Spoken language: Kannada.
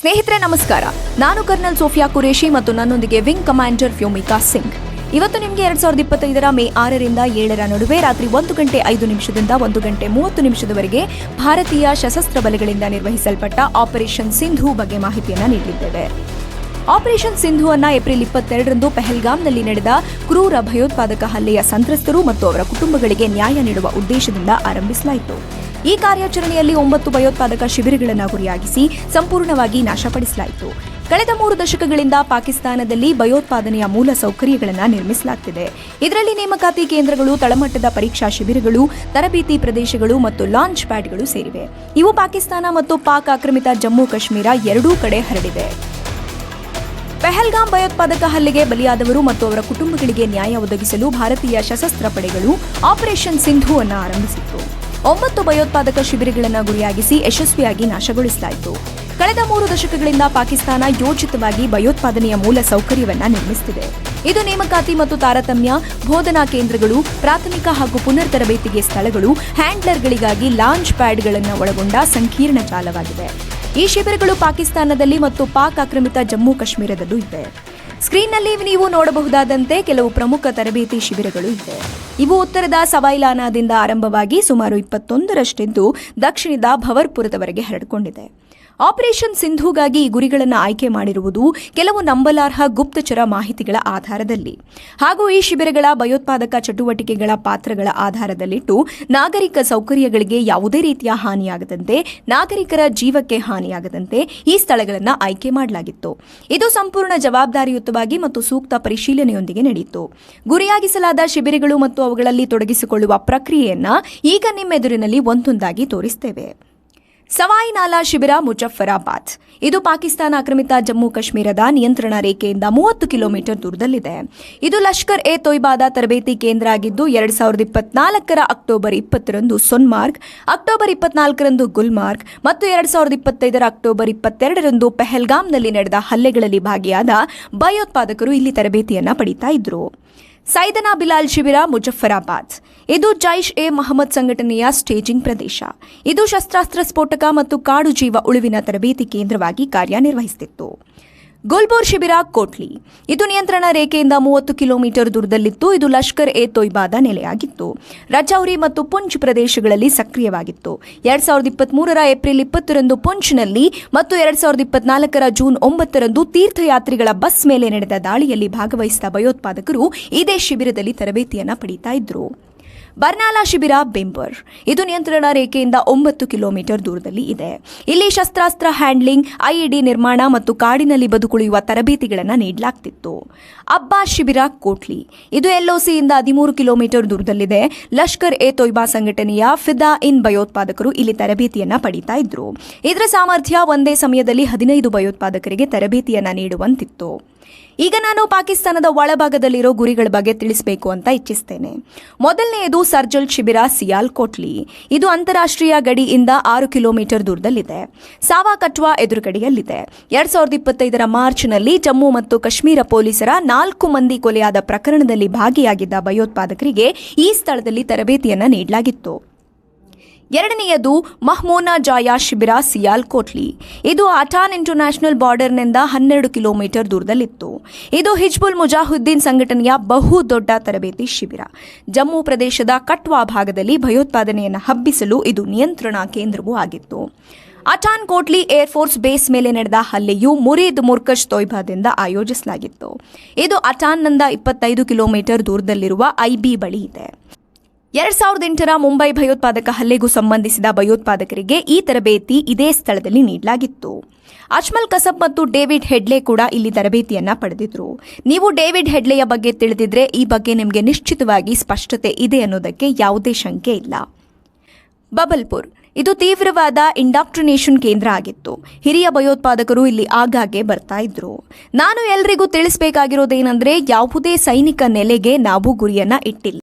ಸ್ನೇಹಿತರೆ, ನಮಸ್ಕಾರ. ನಾನು ಕರ್ನಲ್ ಸೋಫಿಯಾ ಕುರೇಶಿ ಮತ್ತು ನನ್ನೊಂದಿಗೆ ವಿಂಗ್ ಕಮಾಂಡರ್ ವ್ಯೋಮಿಕಾ ಸಿಂಗ್. ಇವತ್ತು ನಿಮಗೆ ಎರಡ್ ಸಾವಿರದ ಇಪ್ಪತ್ತೈದರ ಮೇ ಆರರಿಂದ ಏಳರ ನಡುವೆ ರಾತ್ರಿ ಒಂದು ಗಂಟೆ ಐದು ನಿಮಿಷದಿಂದ ಒಂದು ಗಂಟೆ ಮೂವತ್ತು ನಿಮಿಷದವರೆಗೆ ಭಾರತೀಯ ಸಶಸ್ತ್ರ ಬಲೆಗಳಿಂದ ನಿರ್ವಹಿಸಲ್ಪಟ್ಟ ಆಪರೇಷನ್ ಸಿಂಧು ಬಗ್ಗೆ ಮಾಹಿತಿಯನ್ನು ನೀಡಿದ್ದೇವೆ ಆಪರೇಷನ್ ಸಿಂಧು ಅನ್ನ ಏಪ್ರಿಲ್ ಇಪ್ಪತ್ತೆರಡರಂದು ಪೆಹಲ್ಗಾಮ್ನಲ್ಲಿ ನಡೆದ ಕ್ರೂರ ಭಯೋತ್ಪಾದಕ ಹಲ್ಲೆಯ ಸಂತ್ರಸ್ತರು ಮತ್ತು ಅವರ ಕುಟುಂಬಗಳಿಗೆ ನ್ಯಾಯ ನೀಡುವ ಉದ್ದೇಶದಿಂದ ಆರಂಭಿಸಲಾಯಿತು. ಈ ಕಾರ್ಯಾಚರಣೆಯಲ್ಲಿ ಒಂಬತ್ತು ಭಯೋತ್ಪಾದಕ ಶಿಬಿರಗಳನ್ನು ಗುರಿಯಾಗಿಸಿ ಸಂಪೂರ್ಣವಾಗಿ ನಾಶಪಡಿಸಲಾಯಿತು. ಕಳೆದ ಮೂರು ದಶಕಗಳಿಂದ ಪಾಕಿಸ್ತಾನದಲ್ಲಿ ಭಯೋತ್ಪಾದನೆಯ ಮೂಲ ಸೌಕರ್ಯಗಳನ್ನು ನಿರ್ಮಿಸಲಾಗುತ್ತಿದೆ ಇದರಲ್ಲಿ ನೇಮಕಾತಿ ಕೇಂದ್ರಗಳು, ತಳಮಟ್ಟದ ಪರೀಕ್ಷಾ ಶಿಬಿರಗಳು, ತರಬೇತಿ ಪ್ರದೇಶಗಳು ಮತ್ತು ಲಾಂಚ್ ಪ್ಯಾಡ್ಗಳು ಸೇರಿವೆ. ಇವು ಪಾಕಿಸ್ತಾನ ಮತ್ತು ಪಾಕ್ ಆಕ್ರಮಿತ ಜಮ್ಮು ಕಾಶ್ಮೀರ ಎರಡೂ ಕಡೆ ಹರಡಿವೆ ಪೆಹಲ್ಗಾಮ್ ಭಯೋತ್ಪಾದಕ ಹಲ್ಲೆಗೆ ಬಲಿಯಾದವರು ಮತ್ತು ಅವರ ಕುಟುಂಬಗಳಿಗೆ ನ್ಯಾಯ ಒದಗಿಸಲು ಭಾರತೀಯ ಸಶಸ್ತ್ರ ಪಡೆಗಳು ಆಪರೇಷನ್ ಸಿಂಧುವನ್ನು ಆರಂಭಿಸಿತ್ತು. ಒಂಬತ್ತು ಭಯೋತ್ಪಾದಕ ಶಿಬಿರಗಳನ್ನು ಗುರಿಯಾಗಿಸಿ ಯಶಸ್ವಿಯಾಗಿ ನಾಶಗೊಳಿಸಲಾಯಿತು. ಕಳೆದ ಮೂರು ದಶಕಗಳಿಂದ ಪಾಕಿಸ್ತಾನ ಯೋಜಿತವಾಗಿ ಭಯೋತ್ಪಾದನೆಯ ಮೂಲ ಸೌಕರ್ಯವನ್ನ ನಿರ್ಮಿಸುತ್ತಿದೆ ಇದು ನೇಮಕಾತಿ ಮತ್ತು ತಾರತಮ್ಯ, ಬೋಧನಾ ಕೇಂದ್ರಗಳು, ಪ್ರಾಥಮಿಕ ಹಾಗೂ ಪುನರ್ ತರಬೇತಿಗೆ ಸ್ಥಳಗಳು, ಹ್ಯಾಂಡ್ಲರ್ಗಳಿಗಾಗಿ ಲಾಂಚ್ ಪ್ಯಾಡ್ಗಳನ್ನು ಒಳಗೊಂಡ ಸಂಕೀರ್ಣ ಜಾಲವಾಗಿದೆ. ಈ ಶಿಬಿರಗಳು ಪಾಕಿಸ್ತಾನದಲ್ಲಿ ಮತ್ತು ಪಾಕ್ ಆಕ್ರಮಿತ ಜಮ್ಮು ಕಾಶ್ಮೀರದಲ್ಲೂ ಇವೆ. ಸ್ಕ್ರೀನ್ನಲ್ಲಿ ನೀವು ನೋಡಬಹುದಾದಂತೆ ಕೆಲವು ಪ್ರಮುಖ ತರಬೇತಿ ಶಿಬಿರಗಳು ಇವೆ. ಇವು ಉತ್ತರದ ಸವಾಯಿಲಾನಾದಿಂದ ಆರಂಭವಾಗಿ ಸುಮಾರು ಇಪ್ಪತ್ತೊಂದರಷ್ಟಿದ್ದು ದಕ್ಷಿಣದ ಭವರ್ಪುರದವರೆಗೆ ಹರಡಿಕೊಂಡಿದೆ. ಆಪರೇಷನ್ ಸಿಂಧುಗಾಗಿ ಈ ಗುರಿಗಳನ್ನು ಆಯ್ಕೆ ಮಾಡಿರುವುದು ಕೆಲವು ನಂಬಲಾರ್ಹ ಗುಪ್ತಚರ ಮಾಹಿತಿಗಳ ಆಧಾರದಲ್ಲಿ. ಹಾಗೂ ಈ ಶಿಬಿರಗಳ ಭಯೋತ್ಪಾದಕ ಚಟುವಟಿಕೆಗಳ ಪಾತ್ರಗಳ ಆಧಾರದಲ್ಲಿಟ್ಟು ನಾಗರಿಕ ಸೌಕರ್ಯಗಳಿಗೆ ಯಾವುದೇ ರೀತಿಯ ಹಾನಿಯಾಗದಂತೆ, ನಾಗರಿಕರ ಜೀವಕ್ಕೆ ಹಾನಿಯಾಗದಂತೆ ಈ ಸ್ಥಳಗಳನ್ನು ಆಯ್ಕೆ ಮಾಡಲಾಗಿತ್ತು. ಇದು ಸಂಪೂರ್ಣ ಜವಾಬ್ದಾರಿಯುತವಾಗಿ ಮತ್ತು ಸೂಕ್ತ ಪರಿಶೀಲನೆಯೊಂದಿಗೆ ನಡೆಯಿತು. ಗುರಿಯಾಗಿಸಲಾದ ಶಿಬಿರಗಳು ಮತ್ತು ಅವುಗಳಲ್ಲಿ ತೊಡಗಿಸಿಕೊಳ್ಳುವ ಪ್ರಕ್ರಿಯೆಯನ್ನು ಈಗ ನಿಮ್ಮೆದುರಿನಲ್ಲಿ ಒಂದೊಂದಾಗಿ ತೋರಿಸ್ತೇವೆ. ಸವಾಯಿ ನಾಲಾ ಶಿಬಿರ ಮುಜಫರಾಬಾದ್ ಇದು ಪಾಕಿಸ್ತಾನ ಆಕ್ರಮಿತ ಜಮ್ಮು ಕಾಶ್ಮೀರದ ನಿಯಂತ್ರಣ ರೇಖೆಯಿಂದ ಮೂವತ್ತು ಕಿಲೋಮೀಟರ್ ದೂರದಲ್ಲಿದೆ. ಇದು ಲಷ್ಕರ್ ಎ ತೊಯ್ಬಾದ ತರಬೇತಿ ಕೇಂದ್ರ ಆಗಿದ್ದು, ಎರಡ್ ಸಾವಿರದ ಇಪ್ಪತ್ನಾಲ್ಕರ ಅಕ್ಟೋಬರ್ ಇಪ್ಪತ್ತರಂದು ಸೊನ್ಮಾರ್ಗ್, ಅಕ್ಟೋಬರ್ ಇಪ್ಪತ್ನಾಲ್ಕರಂದು ಗುಲ್ಮಾರ್ಗ್ ಮತ್ತು ಎರಡ್ ಸಾವಿರದ ಇಪ್ಪತ್ತೈದರ ಅಕ್ಟೋಬರ್ ಇಪ್ಪತ್ತೆರಡರಂದು ಪೆಹಲ್ಗಾಮ್ನಲ್ಲಿ ನಡೆದ ಹಲ್ಲೆಗಳಲ್ಲಿ ಭಾಗಿಯಾದ ಭಯೋತ್ಪಾದಕರು ಇಲ್ಲಿ ತರಬೇತಿಯನ್ನು ಪಡಿತಾ ಇದ್ರು. ಸೈದನಾ ಬಿಲಾಲ್ ಶಿಬಿರ ಮುಜಫರಾಬಾದ್. ಇದು ಜೈಷ್ ಎ ಮಹಮ್ಮದ್ ಸಂಘಟನೆಯ ಸ್ಟೇಜಿಂಗ್ ಪ್ರದೇಶ. ಇದು ಶಸ್ತ್ರಾಸ್ತ್ರ ಸ್ಫೋಟಕ ಮತ್ತು ಕಾಡು ಜೀವ ಉಳಿವಿನ ತರಬೇತಿ ಕೇಂದ್ರವಾಗಿ ಕಾರ್ಯನಿರ್ವಹಿಸುತ್ತಿತ್ತು ಗುಲ್ಬೋರ್ ಶಿಬಿರ, ಕೋಟ್ಲಿ. ಇದು ನಿಯಂತ್ರಣ ರೇಖೆಯಿಂದ ಮೂವತ್ತು ಕಿಲೋಮೀಟರ್ ದೂರದಲ್ಲಿತ್ತು. ಇದು ಲಷ್ಕರ್ ಎ ತೊಯ್ಬಾದ ನೆಲೆಯಾಗಿತ್ತು. ರಜೌರಿ ಮತ್ತು ಪುಂಚ್ ಪ್ರದೇಶಗಳಲ್ಲಿ ಸಕ್ರಿಯವಾಗಿತ್ತು. ಎರಡ್ ಸಾವಿರದ ಇಪ್ಪತ್ಮೂರರ ಏಪ್ರಿಲ್ ಇಪ್ಪತ್ತರಂದು ಪುಂಚ್ನಲ್ಲಿ ಮತ್ತು ಎರಡ್ ಸಾವಿರದ ಇಪ್ಪತ್ನಾಲ್ಕರ ಜೂನ್ ಒಂಬತ್ತರಂದು ತೀರ್ಥಯಾತ್ರಿಗಳ ಬಸ್ ಮೇಲೆ ನಡೆದ ದಾಳಿಯಲ್ಲಿ ಭಾಗವಹಿಸಿದ ಭಯೋತ್ಪಾದಕರು ಇದೇ ಶಿಬಿರದಲ್ಲಿ ತರಬೇತಿಯನ್ನು ಪಡೀತಾ ಇದ್ರು. ಬರ್ನಾಲಾ ಶಿಬಿರ ಬೆಂಬರ್. ಇದು ನಿಯಂತ್ರಣ ರೇಖೆಯಿಂದ ಒಂಬತ್ತು ಕಿಲೋಮೀಟರ್ ದೂರದಲ್ಲಿ ಇದೆ. ಇಲ್ಲಿ ಶಸ್ತ್ರಾಸ್ತ್ರ ಹ್ಯಾಂಡ್ಲಿಂಗ್, ಐಇಡಿ ನಿರ್ಮಾಣ ಮತ್ತು ಕಾಡಿನಲ್ಲಿ ಬದುಕುಳಿಯುವ ತರಬೇತಿಗಳನ್ನು ನೀಡಲಾಗ್ತಿತ್ತು. ಅಬ್ಬಾ ಶಿಬಿರ ಕೋಟ್ಲಿ. ಇದು ಎಲ್ಒಸಿಯಿಂದ ಹದಿಮೂರು ಕಿಲೋಮೀಟರ್ ದೂರದಲ್ಲಿದೆ. ಲಷ್ಕರ್ ಎ ತೊಯ್ಬಾ ಸಂಘಟನೆಯ ಫಿದಾ ಇನ್ ಭಯೋತ್ಪಾದಕರು ಇಲ್ಲಿ ತರಬೇತಿಯನ್ನು ಪಡೀತಾ ಇದ್ರು. ಇದರ ಸಾಮರ್ಥ್ಯ ಒಂದೇ ಸಮಯದಲ್ಲಿ ಹದಿನೈದು ಭಯೋತ್ಪಾದಕರಿಗೆ ತರಬೇತಿಯನ್ನು ನೀಡುವಂತಿತ್ತು. ಈಗ ನಾನು ಪಾಕಿಸ್ತಾನದ ಒಳಭಾಗದಲ್ಲಿರೋ ಗುರಿಗಳ ಬಗ್ಗೆ ತಿಳಿಸಬೇಕು ಅಂತ ಇಚ್ಛಿಸ್ತೇನೆ. ಮೊದಲನೆಯದು ಸರ್ಜಲ್ ಶಿಬಿರ ಸಿಯಾಲ್ ಕೋಟ್ಲಿ ಇದು ಅಂತಾರಾಷ್ಟ್ರೀಯ ಗಡಿಯಿಂದ ಆರು ಕಿಲೋಮೀಟರ್ ದೂರದಲ್ಲಿದೆ. ಸಾವಾ ಕಟ್ವಾ ಎದುರುಗಡೆಯಲ್ಲಿದೆ. ಎರಡ್ ಸಾವಿರದ ಇಪ್ಪತ್ತೈದರ ಮಾರ್ಚ್ನಲ್ಲಿ ಜಮ್ಮು ಮತ್ತು ಕಾಶ್ಮೀರ ಪೊಲೀಸರ ನಾಲ್ಕು ಮಂದಿ ಕೊಲೆಯಾದ ಪ್ರಕರಣದಲ್ಲಿ ಭಾಗಿಯಾಗಿದ್ದ ಭಯೋತ್ಪಾದಕರಿಗೆ ಈ ಸ್ಥಳದಲ್ಲಿ ತರಬೇತಿಯನ್ನು ನೀಡಲಾಗಿತ್ತು. ಎರಡನೆಯದು ಮಹ್ಮೋನಾ ಜಾಯಾ ಶಿಬಿರ ಸಿಯಾಲ್ ಕೋಟ್ಲಿ. ಇದು ಅಟಾನ್ ಇಂಟರ್ನ್ಯಾಷನಲ್ ಬಾರ್ಡರ್ನಿಂದ ಹನ್ನೆರಡು ಕಿಲೋಮೀಟರ್ ದೂರದಲ್ಲಿತ್ತು. ಇದು ಹಿಜ್ಬುಲ್ ಮುಜಾಹುದ್ದೀನ್ ಸಂಘಟನೆಯ ಬಹು ದೊಡ್ಡ ತರಬೇತಿ ಶಿಬಿರ. ಜಮ್ಮು ಪ್ರದೇಶದ ಕಟ್ವಾ ಭಾಗದಲ್ಲಿ ಭಯೋತ್ಪಾದನೆಯನ್ನು ಹಬ್ಬಿಸಲು ಇದು ನಿಯಂತ್ರಣ ಕೇಂದ್ರವೂ ಆಗಿತ್ತು. ಅಟಾನ್ ಕೋಟ್ಲಿ ಏರ್ಫೋರ್ಸ್ ಬೇಸ್ ಮೇಲೆ ನಡೆದ ಹಲ್ಲೆಯು ಮುರೀದ್ ಮುರ್ಕಶ್ ತೊಯ್ಬಾದಿಂದ ಆಯೋಜಿಸಲಾಗಿತ್ತು. ಇದು ಅಟಾನ್ನಿಂದ ಇಪ್ಪತ್ತೈದು ಕಿಲೋಮೀಟರ್ ದೂರದಲ್ಲಿರುವ ಐಬಿ ಬಳಿ ಇದೆ. ಎರಡ್ ಸಾವಿರದ ಎಂಟರ ಮುಂಬೈ ಭಯೋತ್ಪಾದಕ ಹಲ್ಲೆಗೂ ಸಂಬಂಧಿಸಿದ ಭಯೋತ್ಪಾದಕರಿಗೆ ಈ ತರಬೇತಿ ಇದೇ ಸ್ಥಳದಲ್ಲಿ ನೀಡಲಾಗಿತ್ತು. ಅಜ್ಮಲ್ ಕಸಬ್ ಮತ್ತು ಡೇವಿಡ್ ಹೆಡ್ಲೆ ಕೂಡ ಇಲ್ಲಿ ತರಬೇತಿಯನ್ನ ಪಡೆದಿದ್ರು. ನೀವು ಡೇವಿಡ್ ಹೆಡ್ಲೆಯ ಬಗ್ಗೆ ತಿಳಿದಿದ್ರೆ ಈ ಬಗ್ಗೆ ನಿಮಗೆ ನಿಶ್ಚಿತವಾಗಿ ಸ್ಪಷ್ಟತೆ ಇದೆ ಅನ್ನೋದಕ್ಕೆ ಯಾವುದೇ ಶಂಕೆ ಇಲ್ಲ. ಬಬಲ್ಪುರ್. ಇದು ತೀವ್ರವಾದ ಇಂಡಾಕ್ಟ್ರಿನೇಷನ್ ಕೇಂದ್ರ ಆಗಿತ್ತು. ಹಿರಿಯ ಭಯೋತ್ಪಾದಕರು ಇಲ್ಲಿ ಆಗಾಗ್ಗೆ ಬರ್ತಾ ಇದ್ರು. ನಾನು ಎಲ್ರಿಗೂ ತಿಳಿಸಬೇಕಾಗಿರೋದೇನೆಂದರೆ ಯಾವುದೇ ಸೈನಿಕ ನೆಲೆಗೆ ನಾವು ಗುರಿಯನ್ನ ಇಟ್ಟಿಲ್ಲ.